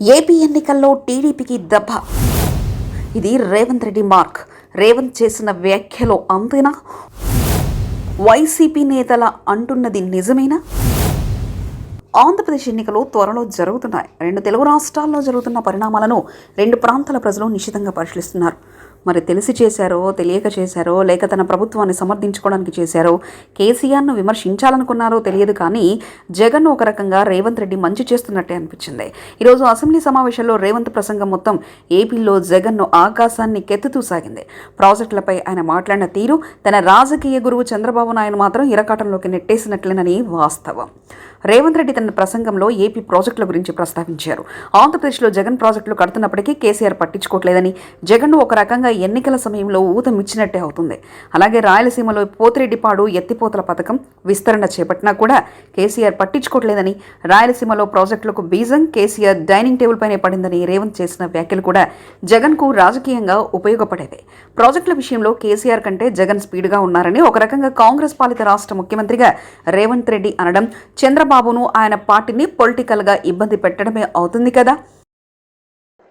AP ఎన్నికల్లో టీడీపీకి దెబ్బ. ఇది రేవంత్ రెడ్డి మార్క్. రేవంత్ చేసిన వ్యాఖ్యలో అంతేనా? వైసీపీ నేతల అంటున్నది నిజమేనా? ఆంధ్రప్రదేశ్ ఎన్నికలు త్వరలో జరుగుతున్నాయి. రెండు తెలుగు రాష్ట్రాల్లో జరుగుతున్న పరిణామాలను రెండు ప్రాంతాల ప్రజలు నిశ్చితంగా పరిశీలిస్తున్నారు. మరి తెలిసి చేశారో తెలియక చేశారో లేక తన ప్రభుత్వాన్ని సమర్థించుకోవడానికి చేశారో కేసీఆర్ను విమర్శించాలనుకున్నారో తెలియదు కానీ జగన్ ఒక రకంగా రేవంత్ రెడ్డి మంచి చేస్తున్నట్టే అనిపించింది. ఈరోజు అసెంబ్లీ సమావేశంలో రేవంత్ ప్రసంగం మొత్తం ఏపీలో జగన్ను ఆకాశాన్ని కెత్తుతూ సాగింది. ప్రాజెక్టులపై ఆయన మాట్లాడిన తీరు తన రాజకీయ గురువు చంద్రబాబు నాయుడు మాత్రం ఇరకాటంలోకి నెట్టేసినట్లేనని వాస్తవం. రేవంత్ రెడ్డి తన ప్రసంగంలో ఏపీ ప్రాజెక్టుల గురించి ప్రస్తావించారు. ఆంధ్రప్రదేశ్లో జగన్ ప్రాజెక్టులు కడుతున్నప్పటికీ కేసీఆర్ పట్టించుకోవట్లేదని జగన్ ఒక రకంగా ఎన్నికల సమయంలో ఊతమిచ్చినట్టే అవుతుంది. అలాగే రాయలసీమలో పోతిరెడ్డిపాడు ఎత్తిపోతల పథకం విస్తరణ చేపట్టినా కూడా కేసీఆర్ పట్టించుకోవట్లేదని రాయలసీమలో ప్రాజెక్టులకు బీజం కేసీఆర్ డైనింగ్ టేబుల్ పైనే పడిందని రేవంత్ చేసిన వ్యాఖ్యలు కూడా జగన్కు రాజకీయంగా ఉపయోగపడేవి. ప్రాజెక్టుల విషయంలో కేసీఆర్ కంటే జగన్ స్పీడ్గా ఉన్నారని ఒక రకంగా కాంగ్రెస్ పాలిత రాష్ట్ర ముఖ్యమంత్రిగా రేవంత్ రెడ్డి అనడం చంద్రబాబును ఆయన పార్టీని పొలిటికల్గా ఇబ్బంది పెట్టడమే అవుతుంది కదా?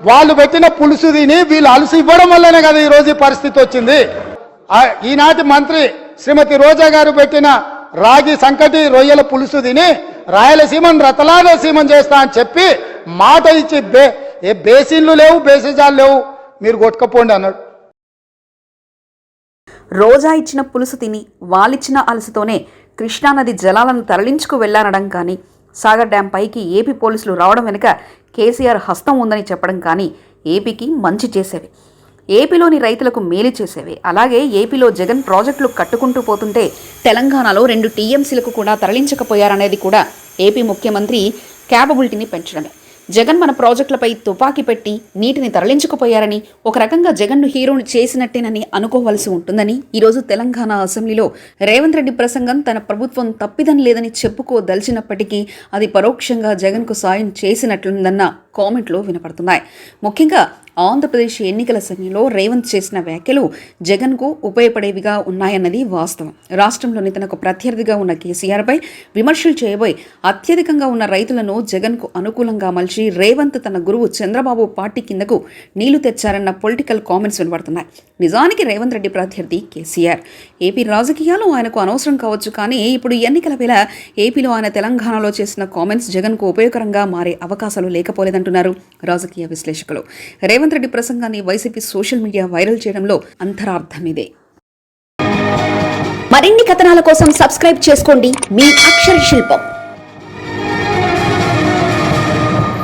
వాళ్ళు పెట్టిన పులుసు తిని వీళ్ళు అలసి ఇవ్వడం వల్లనే కదా ఈ ఈ పరిస్థితి వచ్చింది. ఈనాటి మంత్రి శ్రీమతి రోజా గారు పెట్టిన రాగి సంకటి రొయ్యల పులుసు తిని రాయలసీమను రతలాలసీమం చేస్తా అని చెప్పి మాట ఇచ్చి బే ఏ బేసిన్లు లేవు బేసిజాలు లేవు మీరు కొట్టుకపోండి అన్నాడు. రోజా ఇచ్చిన పులుసు తిని వాళ్ళిచ్చిన అలసితోనే కృష్ణానది జలాలను తరలించుకు వెళ్ళానడం కానీ సాగర్ డ్యాం పైకి ఏపీ పోలీసులు రావడం వెనుక కేసీఆర్ హస్తం ఉందని చెప్పడం కానీ ఏపీకి మంచి చేసేవి. ఏపీలోని రైతులకు మేలు చేసేవి. అలాగే ఏపీలో జగన్ ప్రాజెక్టులు కట్టుకుంటూ పోతుంటే తెలంగాణలో రెండు టీఎంసీలకు కూడా తరలించకపోయారనేది కూడా ఏపీ ముఖ్యమంత్రి క్యాపబిలిటీని పెంచడమే. జగన్ మన ప్రాజెక్టులపై తుపాకీ పెట్టి నీటిని తరలించుకుపోయారని ఒక రకంగా జగన్ను హీరోను చేసినట్టేనని అనుకోవలసి ఉంటుందని ఈరోజు తెలంగాణ అసెంబ్లీలో రేవంత్ రెడ్డి ప్రసంగం తన ప్రభుత్వం తప్పిదం లేదని చెప్పుకోదలిచినప్పటికీ అది పరోక్షంగా జగన్కు సాయం చేసినట్లుందన్న కామెంట్లు వినపడుతున్నాయి. ముఖ్యంగా ఆంధ్రప్రదేశ్ ఎన్నికల సమయంలో రేవంత్ చేసిన వ్యాఖ్యలు జగన్కు ఉపయోగపడేవిగా ఉన్నాయన్నది వాస్తవం. రాష్ట్రంలోని తనకు ప్రత్యర్థిగా ఉన్న కేసీఆర్పై విమర్శలు చేయబోయి అత్యధికంగా ఉన్న రైతులను జగన్కు అనుకూలంగా మలిచి రేవంత్ తన గురువు చంద్రబాబు పార్టీ కిందకు నీళ్ళు తెచ్చారన్న పొలిటికల్ కామెంట్స్ వినబడుతున్నాయి. నిజానికి రేవంత్ రెడ్డి ప్రత్యర్థి కేసీఆర్. ఏపీ రాజకీయాలు ఆయనకు అనవసరం కావచ్చు కానీ ఇప్పుడు ఎన్నికల వేళ ఏపీలో ఆయన తెలంగాణలో చేసిన కామెంట్స్ జగన్కు ఉపయోగకరంగా మారే అవకాశాలు లేకపోలేదంటున్నారు రాజకీయ విశ్లేషకులు. రేవంత్ రెడ్డి ప్రసంగాన్ని వైసీపీ సోషల్ మీడియా వైరల్ చేయడంలో అంతరార్థం ఇదే మరిన్ని కథనాల కోసం సబ్స్క్రైబ్ చేసుకోండి. మీ అక్షర శిల్పం.